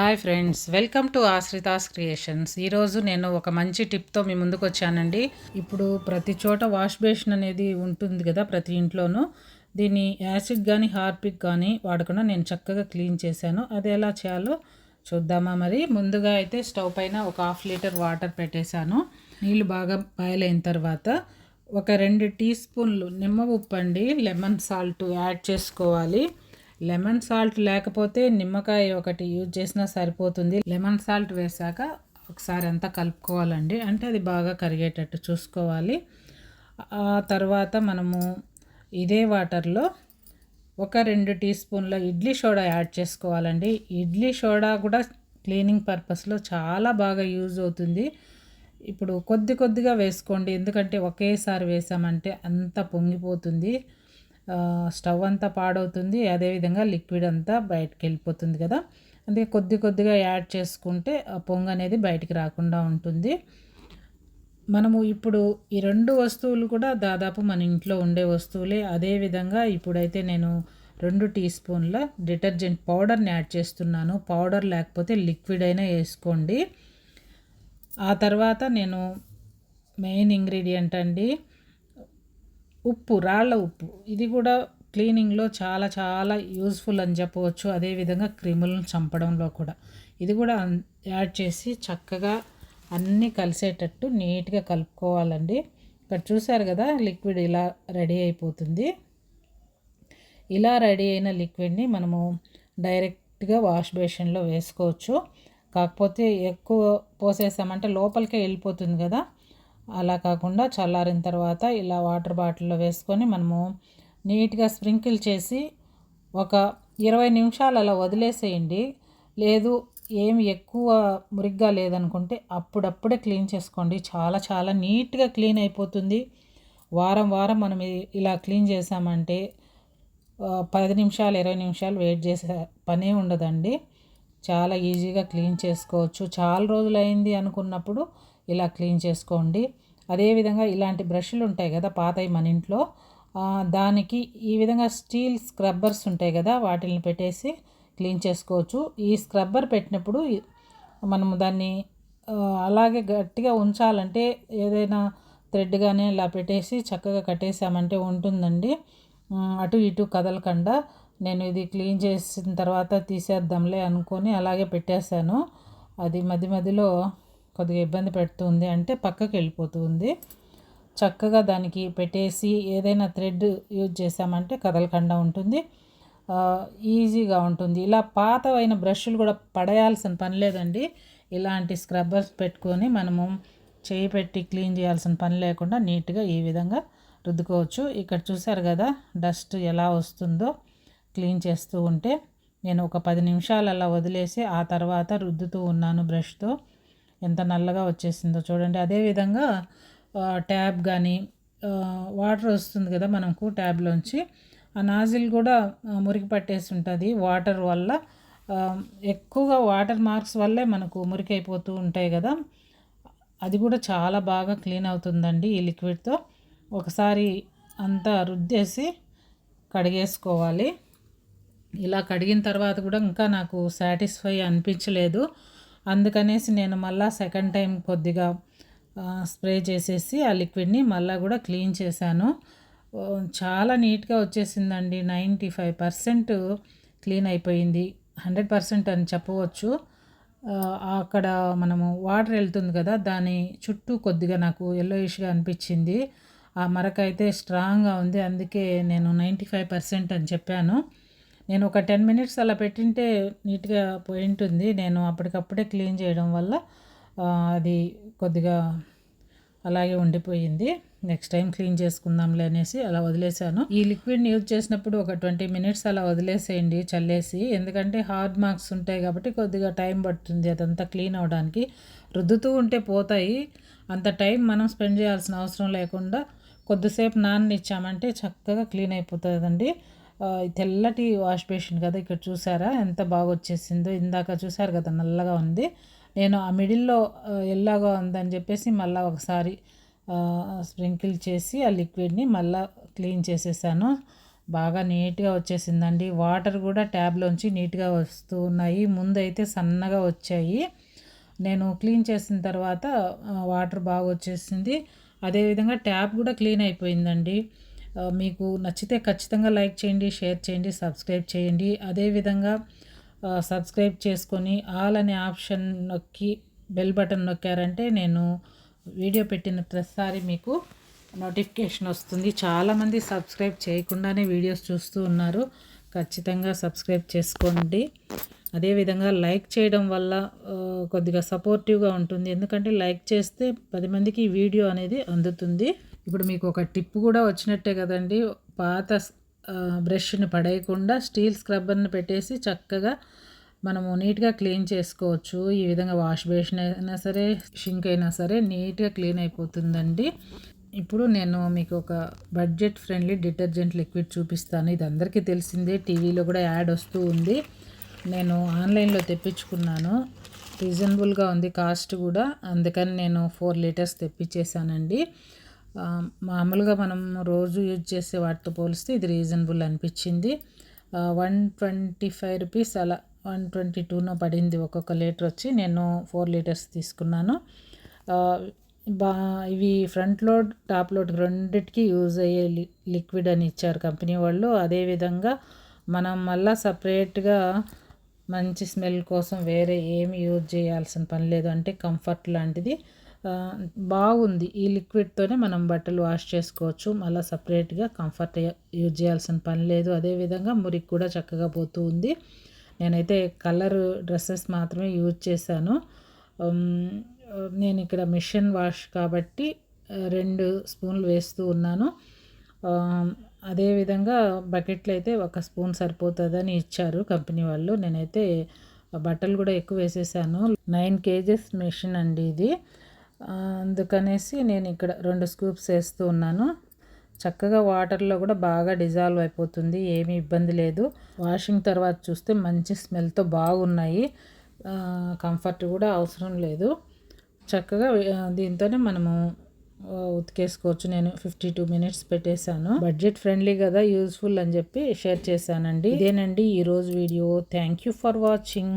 Hi friends welcome to Ashritha's creations ఈరోజు నేను ఒక మంచి టిప్తో మీ ముందుకు వచ్చానండి. ఇప్పుడు ప్రతి చోట వాష్ బేసిన్ అనేది ఉంటుంది కదా ప్రతి ఇంట్లోనూ. దీన్ని యాసిడ్ కానీ హార్పిక్ కానీ వాడకుండా నేను చక్కగా క్లీన్ చేశాను. అది ఎలా చేయాలో చూద్దామా మరి? ముందుగా అయితే స్టవ్ పైన ఒక హాఫ్ లీటర్ వాటర్ పెట్టేశాను. నీళ్ళు బాగా బాయిల్ అయిన తర్వాత ఒక రెండు టీ స్పూన్లు నిమ్మ ఉప్పు అండి. లెమన్ సాల్ట్ యాడ్ చేసుకోవాలి. లెమన్ సాల్ట్ లేకపోతే నిమ్మకాయ ఒకటి యూజ్ చేసినా సరిపోతుంది. లెమన్ సాల్ట్ వేసాక ఒకసారి అంతా కలుపుకోవాలండి. అంటే అది బాగా కరిగేటట్టు చూసుకోవాలి. ఆ తర్వాత మనము ఇదే వాటర్లో ఒక రెండు టీ స్పూన్ల ఇడ్లీ సోడా యాడ్ చేసుకోవాలండి. ఇడ్లీ సోడా కూడా క్లీనింగ్ పర్పస్లో చాలా బాగా యూజ్ అవుతుంది. ఇప్పుడు కొద్ది కొద్దిగా వేసుకోండి. ఎందుకంటే ఒకేసారి వేసామంటే అంత పొంగిపోతుంది. స్టవ్ అంతా పాడవుతుంది. అదేవిధంగా లిక్విడ్ అంతా బయటకు వెళ్ళిపోతుంది కదా. అందుకే కొద్ది కొద్దిగా యాడ్ చేసుకుంటే ఆ పొంగు అనేది బయటికి రాకుండా ఉంటుంది. మనము ఇప్పుడు ఈ రెండు వస్తువులు కూడా దాదాపు మన ఇంట్లో ఉండే వస్తువులే. అదేవిధంగా ఇప్పుడైతే నేను రెండు టీ స్పూన్ల డిటర్జెంట్ పౌడర్ని యాడ్ చేస్తున్నాను. పౌడర్ లేకపోతే లిక్విడ్ అయినా వేసుకోండి. ఆ తర్వాత నేను మెయిన్ ఇంగ్రీడియంట్ అండి ఉప్పు రాళ్ళ ఉప్పు. ఇది కూడా క్లీనింగ్లో చాలా చాలా యూజ్ఫుల్ అని చెప్పవచ్చు. అదేవిధంగా క్రిములను చంపడంలో కూడా. ఇది కూడా యాడ్ చేసి చక్కగా అన్నీ కలిసేటట్టు నీట్గా కలుపుకోవాలండి. ఇక్కడ చూసారు కదా లిక్విడ్ ఇలా రెడీ అయిపోతుంది. ఇలా రెడీ అయిన లిక్విడ్ని మనము డైరెక్ట్గా వాష్ బేషన్లో వేసుకోవచ్చు. కాకపోతే ఎక్కువ పోసేసామంటే లోపలికే వెళ్ళిపోతుంది కదా. అలా కాకుండా చల్లారిన తర్వాత ఇలా వాటర్ బాటిల్లో వేసుకొని మనము నీట్గా స్ప్రింకిల్ చేసి ఒక ఇరవై నిమిషాలు అలా వదిలేసేయండి. లేదు ఏమి ఎక్కువ మురిగ్గా లేదనుకుంటే అప్పుడప్పుడే క్లీన్ చేసుకోండి. చాలా చాలా నీట్గా క్లీన్ అయిపోతుంది. వారం వారం మనం ఇలా క్లీన్ చేసామంటే పది నిమిషాలు ఇరవై నిమిషాలు వెయిట్ చేసే పనే ఉండదండి. చాలా ఈజీగా క్లీన్ చేసుకోవచ్చు. చాలా రోజులైంది అనుకున్నప్పుడు ఇలా క్లీన్ చేసుకోండి. అదేవిధంగా ఇలాంటి బ్రష్లు ఉంటాయి కదా పాతవి మన ఇంట్లో దానికి ఈ విధంగా స్టీల్ స్క్రబ్బర్స్ ఉంటాయి కదా వాటిని పెట్టేసి క్లీన్ చేసుకోవచ్చు. ఈ స్క్రబ్బర్ పెట్టినప్పుడు మనము దాన్ని అలాగే గట్టిగా ఉంచాలంటే ఏదైనా థ్రెడ్ కానీ ఇలా పెట్టేసి చక్కగా కట్టేసామంటే ఉంటుందండి. అటు ఇటు కదలకుండా నేను ఇది క్లీన్ చేసిన తర్వాత తీసేద్దాంలే అనుకొని అలాగే పెట్టేశాను. అది మధ్య మధ్యలో కొద్దిగా ఇబ్బంది పెడుతుంది అంటే పక్కకి వెళ్ళిపోతుంది. చక్కగా దానికి పెట్టేసి ఏదైనా థ్రెడ్ యూజ్ చేసామంటే కదలకుండా ఉంటుంది. ఈజీగా ఉంటుంది. ఇలా పాతవైన బ్రష్లు కూడా పడేయాల్సిన పని లేదండి. ఇలాంటి స్క్రబ్బర్స్ పెట్టుకొని మనము చేయి పెట్టి క్లీన్ చేయాల్సిన పని లేకుండా నీట్గా ఈ విధంగా రుద్దుకోవచ్చు. ఇక్కడ చూసారు కదా డస్ట్ ఎలా వస్తుందో. క్లీన్ చేస్తూ ఉంటే నేను ఒక పది నిమిషాలు అలా వదిలేసి ఆ తర్వాత రుద్దుతూ ఉన్నాను బ్రష్తో. ఎంత నల్లగా వచ్చేసిందో చూడండి. అదేవిధంగా ట్యాబ్ కానీ వాటర్ వస్తుంది కదా మనకు ట్యాబ్లోంచి. ఆ నాజిల్ కూడా మురికి పట్టేసి ఉంటుంది. వాటర్ వల్ల ఎక్కువగా వాటర్ మార్క్స్ వల్లే మనకు మురికి అయిపోతూ ఉంటాయి కదా. అది కూడా చాలా బాగా క్లీన్ అవుతుందండి ఈ లిక్విడ్తో. ఒకసారి అంతా రుద్దేసి కడిగేసుకోవాలి. ఇలా కడిగిన తర్వాత కూడా ఇంకా నాకు సాటిస్ఫై అనిపించలేదు. అందుకనేసి నేను మళ్ళీ సెకండ్ టైం కొద్దిగా స్ప్రే చేసేసి ఆ లిక్విడ్ని మళ్ళీ కూడా క్లీన్ చేశాను. చాలా నీట్గా వచ్చేసిందండి. నైంటీ ఫైవ్ పర్సెంట్ క్లీన్ అయిపోయింది. హండ్రెడ్ పర్సెంట్ అని చెప్పవచ్చు. అక్కడ మనము వాటర్ వెళ్తుంది కదా దాని చుట్టూ కొద్దిగా నాకు ఎల్లోయిష్గా అనిపించింది. ఆ మరక అయితే స్ట్రాంగ్గా ఉంది. అందుకే నేను నైంటీ ఫైవ్ పర్సెంట్ అని చెప్పాను. నేను ఒక టెన్ మినిట్స్ అలా పెట్టింటే నీట్గా పోయి ఉంటుంది నేను అప్పటికప్పుడే క్లీన్ చేయడం వల్ల అది కొద్దిగా అలాగే ఉండిపోయింది. నెక్స్ట్ టైం క్లీన్ చేసుకుందాంలే అనేసి అలా వదిలేసాను ఈ లిక్విడ్ని యూజ్ చేసినప్పుడు ఒక ట్వంటీ మినిట్స్ అలా వదిలేసేయండి చల్లేసి. ఎందుకంటే హార్డ్ మార్క్స్ ఉంటాయి కాబట్టి కొద్దిగా టైం పడుతుంది అదంతా క్లీన్ అవడానికి. రుద్దుతూ ఉంటే పోతాయి. అంత టైం మనం స్పెండ్ చేయాల్సిన అవసరం లేకుండా కొద్దిసేపు నాననిచ్చామంటే చక్కగా క్లీన్ అయిపోతుందండి. తెల్లటి వాష్ బేసిన్ కదా ఇక్కడ చూసారా? ఎంత బాగా వచ్చేసిందో ఇందాక చూసారు కదా నల్లగా ఉంది. నేను ఆ మిడిల్లో ఎల్లాగా ఉందని చెప్పేసి మళ్ళీ ఒకసారి స్ప్రింకిల్ చేసి ఆ లిక్విడ్ని మళ్ళీ క్లీన్ చేసేసాను. బాగా నీట్గా వచ్చేసిందండి. వాటర్ కూడా ట్యాబ్లోంచి నీట్గా వస్తూ ఉన్నాయి ముందైతే సన్నగా వచ్చాయి. నేను క్లీన్ చేసిన తర్వాత వాటర్ బాగా వచ్చేసింది అదేవిధంగా ట్యాప్ కూడా క్లీన్ అయిపోయిందండి. మీకు నచ్చితే ఖచ్చితంగా లైక్ చేయండి షేర్ చేయండి సబ్స్క్రైబ్ చేయండి. అదేవిధంగా సబ్స్క్రైబ్ చేసుకొని ఆల్ అనే ఆప్షన్ నొక్కి బెల్ బటన్ నొక్కారంటే నేను వీడియో పెట్టిన ప్రతిసారి మీకు నోటిఫికేషన్ వస్తుంది. చాలామంది సబ్స్క్రైబ్ చేయకుండానే వీడియోస్ చూస్తూ ఉన్నారు. ఖచ్చితంగా సబ్స్క్రైబ్ చేసుకోండి. అదేవిధంగా లైక్ చేయడం వల్ల కొద్దిగా సపోర్టివ్గా ఉంటుంది. ఎందుకంటే లైక్ చేస్తే పది మందికి ఈ వీడియో అనేది అందుతుంది. ఇప్పుడు మీకు ఒక టిప్ కూడా వచ్చినట్టే కదండి. పాత బ్రష్ని పడేయకుండా స్టీల్ స్క్రబ్బర్ని పెట్టేసి చక్కగా మనము నీట్గా క్లీన్ చేసుకోవచ్చు. ఈ విధంగా వాష్ బేసిన్ అయినా సరే షింక్ అయినా సరే నీట్గా క్లీన్ అయిపోతుందండి. ఇప్పుడు నేను మీకు ఒక బడ్జెట్ ఫ్రెండ్లీ డిటర్జెంట్ లిక్విడ్ చూపిస్తాను. ఇది అందరికీ తెలిసిందే టీవీలో కూడా యాడ్ వస్తూ ఉంది. నేను ఆన్లైన్లో తెప్పించుకున్నాను. రీజనబుల్గా ఉంది కాస్ట్ కూడా. అందుకని నేను ఫోర్ లీటర్స్ తెప్పించేసానండి మామూలుగా మనం రోజు యూజ్ చేసే వాటితో పోలిస్తే ఇది రీజనబుల్ అనిపించింది. వన్ ట్వంటీ ఫైవ్ రూపీస్ అలా వన్ ట్వంటీ టూనో పడింది ఒక్కొక్క లీటర్ వచ్చి. నేను ఫోర్ లీటర్స్ తీసుకున్నాను. బా ఇవి ఫ్రంట్ లోడ్ టాప్ లోడ్ రెండిటికి యూజ్ అయ్యే లి లిక్విడ్ అని ఇచ్చారు కంపెనీ వాళ్ళు. అదేవిధంగా మనం మళ్ళా సపరేట్గా మంచి స్మెల్ కోసం వేరే ఏమి యూజ్ చేయాల్సిన పని లేదు. అంటే కంఫర్ట్ లాంటిది. బాగుంది. ఈ లిక్విడ్తోనే మనం బట్టలు వాష్ చేసుకోవచ్చు. మళ్ళీ సపరేట్గా కంఫర్ట్ యూజ్ చేయాల్సిన పని లేదు. అదేవిధంగా మురికి కూడా చక్కగా పోతూ ఉంది. నేనైతే కలర్ డ్రెస్సెస్ మాత్రమే యూజ్ చేశాను. నేను ఇక్కడ మిషన్ వాష్ కాబట్టి రెండు స్పూన్లు వేస్తూ ఉన్నాను. అదేవిధంగా బకెట్లో అయితే ఒక స్పూన్ సరిపోతుందని ఇచ్చారు కంపెనీ వాళ్ళు. నేనైతే బట్టలు కూడా ఎక్కువ వేసేసాను. నైన్ కేజెస్ మిషన్ అండి ఇది. అందుకనేసి నేను ఇక్కడ రెండు స్కూప్స్ వేస్తూ ఉన్నాను. చక్కగా వాటర్లో కూడా బాగా డిజాల్వ్ అయిపోతుంది ఏమీ ఇబ్బంది లేదు. వాషింగ్ తర్వాత చూస్తే మంచి స్మెల్తో బాగున్నాయి. కంఫర్ట్ కూడా అవసరం లేదు. చక్కగా దీంతోనే మనము ఉతికేసుకోవచ్చు. నేను ఫిఫ్టీ టూ మినిట్స్ పెట్టేశాను. బడ్జెట్ ఫ్రెండ్లీ కదా యూస్ఫుల్ అని చెప్పి షేర్ చేశానండి. ఇదేనండి ఈరోజు video. Thank you for watching.